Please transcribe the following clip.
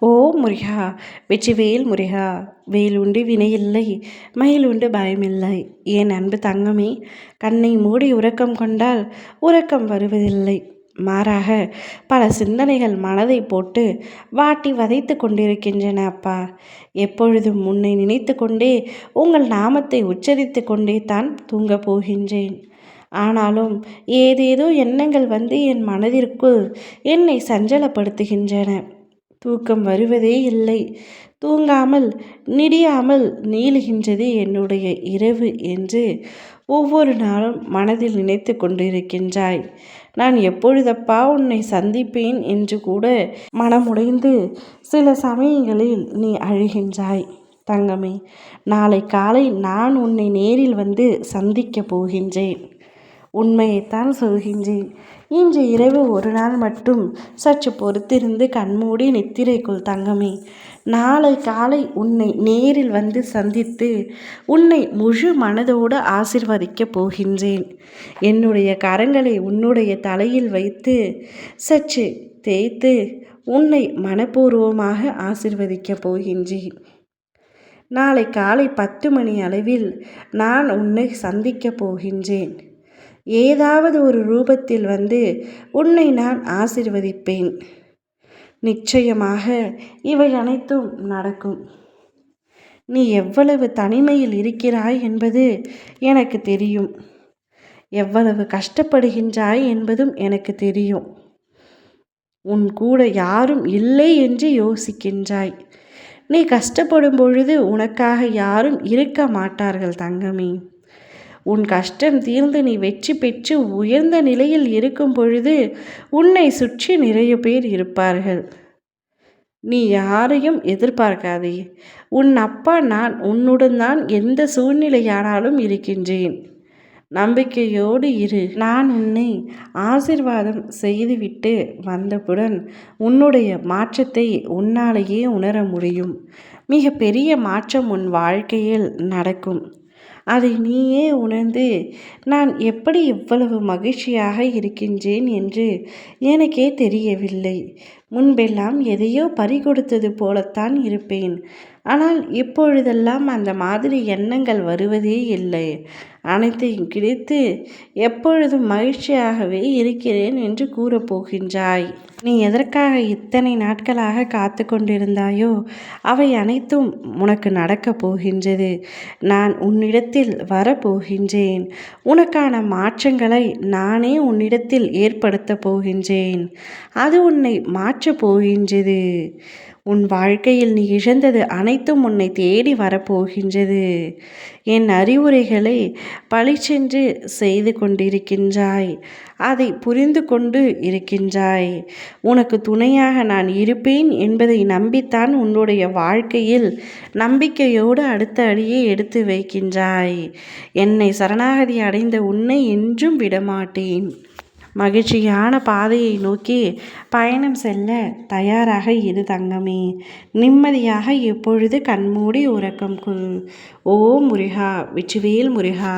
ஓ முருகா வெற்றிவேல் முருகா வேல் உண்டு வினையில்லை மயில் உண்டு பயமில்லை. என் அன்பு தங்கமே கண்ணை மூடி உறக்கம் கொண்டால் உறக்கம் வருவதில்லை. மாறாக பல சிந்தனைகள் மனதை போட்டு வாட்டி வதைத்து கொண்டிருக்கின்றன அப்பா. எப்பொழுதும் முன்னை நினைத்து கொண்டே உங்கள் நாமத்தை உச்சரித்து கொண்டே தான் தூங்கப் போகின்றேன். ஆனாலும் ஏதேதோ எண்ணங்கள் வந்து என் மனதிற்குள் என்னை சஞ்சலப்படுத்துகின்றன. தூக்கம் வருவதே இல்லை. தூங்காமல் நிடியாமல் நீளுகின்றது என்னுடைய இரவு என்று ஒவ்வொரு நாளும் மனதில் நினைத்து கொண்டிருக்கின்றாய். நான் எப்பொழுதப்பா உன்னை சந்திப்பேன் என்று கூட மனமுடைந்து சில சமயங்களில் நீ அழுகின்றாய். தங்கமே நாளை காலை நான் உன்னை நேரில் வந்து சந்திக்கப் போகின்றேன். உண்மையைத்தான் சொல்கின்றேன். இன்று இரவு ஒரு நாள் மட்டும் சற்று பொறுத்திருந்து கண்மூடி நித்திரைக்குள் தங்கமே. நாளை காலை உன்னை நேரில் வந்து சந்தித்து உன்னை முழு மனதோடு ஆசிர்வதிக்கப் போகின்றேன். என்னுடைய கரங்களை உன்னுடைய தலையில் வைத்து சற்று தேய்த்து உன்னை மனப்பூர்வமாக ஆசிர்வதிக்கப் போகின்றேன். நாளை காலை பத்து மணி அளவில் நான் உன்னை சந்திக்கப் போகின்றேன். ஏதாவது ஒரு ரூபத்தில் வந்து உன்னை நான் ஆசிர்வதிப்பேன். நிச்சயமாக இவை அனைத்தும் நடக்கும். நீ எவ்வளவு தனிமையில் இருக்கிறாய் என்பது எனக்கு தெரியும். எவ்வளவு கஷ்டப்படுகின்றாய் என்பதும் எனக்கு தெரியும். உன் கூட யாரும் இல்லை என்று யோசிக்கின்றாய். நீ கஷ்டப்படும் பொழுது உனக்காக யாரும் இருக்க மாட்டார்கள் தங்கமே. உன் கஷ்டம் தீர்ந்து நீ வெற்றி பெற்று உயர்ந்த நிலையில் இருக்கும் பொழுது உன்னை சுற்றி நிறைய பேர் இருப்பார்கள். நீ யாரையும் எதிர்பார்க்காதே. உன் அப்பா நான் உன்னுடன் தான் எந்த சூழ்நிலையானாலும் இருக்கின்றேன். நம்பிக்கையோடு இரு. நான் உன்னை ஆசிர்வாதம் செய்துவிட்டு வந்தவுடன் உன்னுடைய மாற்றத்தை உன்னாலேயே உணர முடியும். மிக பெரிய மாற்றம் உன் வாழ்க்கையில் நடக்கும். அதை நீயே உணர்ந்து நான் எப்படி இவ்வளவு மகிழ்ச்சியாக இருக்கின்றேன் என்று எனக்கே தெரியவில்லை. முன்பெல்லாம் எதையோ பறிகொடுத்தது போலத்தான் இருப்பேன். ஆனால் இப்பொழுதெல்லாம் அந்த மாதிரி எண்ணங்கள் வருவதே இல்லை. அனைத்தையும் கிடைத்து எப்பொழுதும் மகிழ்ச்சியாகவே இருக்கிறேன் என்று கூறப்போகின்றாய் நீ எதற்காக இத்தனை நாட்களாக காத்து கொண்டிருந்தாயோ அவை அனைத்தும் உனக்கு நடக்கப் போகின்றது. நான் உன்னிடத்தில் வரப்போகின்றேன் உனக்கான மாற்றங்களை நானே உன்னிடத்தில் ஏற்படுத்தப் போகின்றேன். அது உன்னை மாற்றப் போகின்றது. உன் வாழ்க்கையில் நீ இழந்தது அனைத்தும் உன்னை தேடி வரப்போகின்றது. என் அறிவுரைகளை பழிச்சென்று செய்து கொண்டிருக்கின்றாய். அதை புரிந்து கொண்டு இருக்கின்றாய். உனக்கு துணையாக நான் இருப்பேன் என்பதை நம்பித்தான் உன்னுடைய வாழ்க்கையில் நம்பிக்கையோடு அடுத்த அடியே எடுத்து வைக்கின்றாய். என்னை சரணாகதி அடைந்த உன்னை என்றும் விடமாட்டேன். மகிழ்ச்சியான பாதையை நோக்கி பயணம் செல்ல தயாராக இரு தங்கமே. நிம்மதியாக எப்பொழுது கண்மூடி உறக்கம் கொள். ஓ முருகா வெற்றிவேல் முருகா.